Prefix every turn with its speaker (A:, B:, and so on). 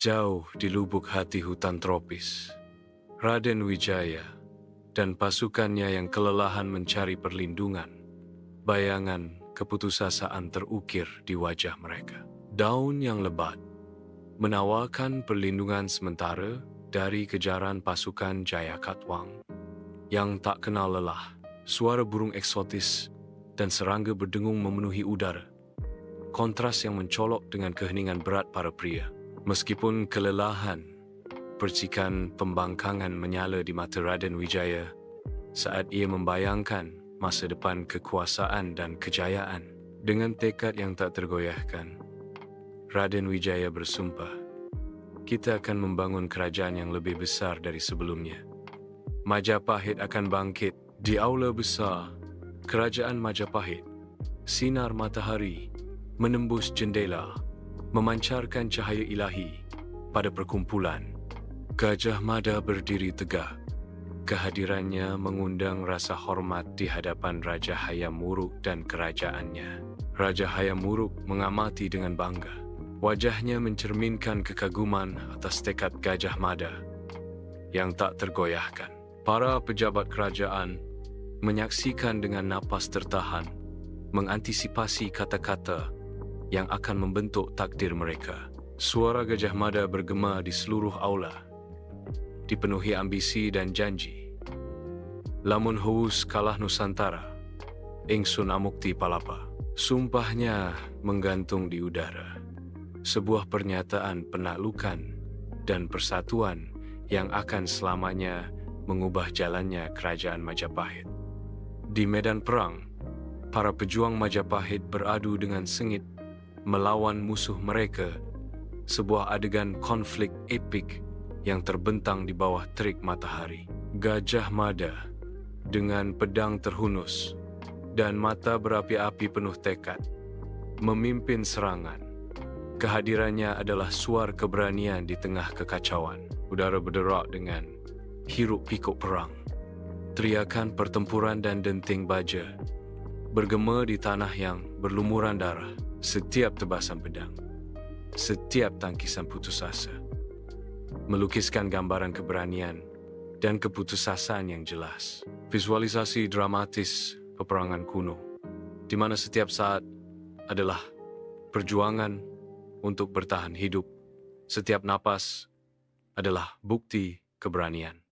A: Jauh di lubuk hati hutan tropis, Raden Wijaya dan pasukannya yang kelelahan mencari perlindungan, bayangan keputusasaan terukir di wajah mereka. Daun yang lebat menawarkan perlindungan sementara dari kejaran pasukan Jaya Katwang yang tak kenal lelah. Suara burung eksotis dan serangga berdengung memenuhi udara. Kontras yang mencolok dengan keheningan berat para pria. Meskipun kelelahan, percikan pembangkangan menyala di mata Raden Wijaya saat ia membayangkan masa depan kekuasaan dan kejayaan dengan tekad yang tak tergoyahkan. Raden Wijaya bersumpah, kita akan membangun kerajaan yang lebih besar dari sebelumnya. Majapahit akan bangkit di aula besar kerajaan Majapahit. Sinar matahari menembus jendela memancarkan cahaya ilahi pada perkumpulan. Gajah Mada berdiri tegak. Kehadirannya mengundang rasa hormat di hadapan Raja Hayam Muruk dan kerajaannya. Raja Hayam Muruk mengamati dengan bangga. Wajahnya mencerminkan kekaguman atas tekad Gajah Mada yang tak tergoyahkan. Para pejabat kerajaan menyaksikan dengan napas tertahan, mengantisipasi kata-kata yang akan membentuk takdir mereka. Suara Gajah Mada bergema di seluruh aula, dipenuhi ambisi dan janji. Lamun Hus kalah Nusantara, Ingsun Amukti Palapa. Sumpahnya menggantung di udara. Sebuah pernyataan penaklukan dan persatuan yang akan selamanya mengubah jalannya kerajaan Majapahit. Di medan perang, para pejuang Majapahit beradu dengan sengit melawan musuh mereka, sebuah adegan konflik epik yang terbentang di bawah terik matahari. Gajah Mada dengan pedang terhunus dan mata berapi-api penuh tekad memimpin serangan. Kehadirannya adalah suar keberanian di tengah kekacauan. Udara berderak dengan hiruk pikuk perang. Teriakan pertempuran dan denting baja bergema di tanah yang berlumuran darah setiap tebasan pedang, setiap tangkisan putus asa, melukiskan gambaran keberanian dan keputusasaan yang jelas. Visualisasi dramatis peperangan kuno, di mana setiap saat adalah perjuangan untuk bertahan hidup. Setiap napas adalah bukti keberanian.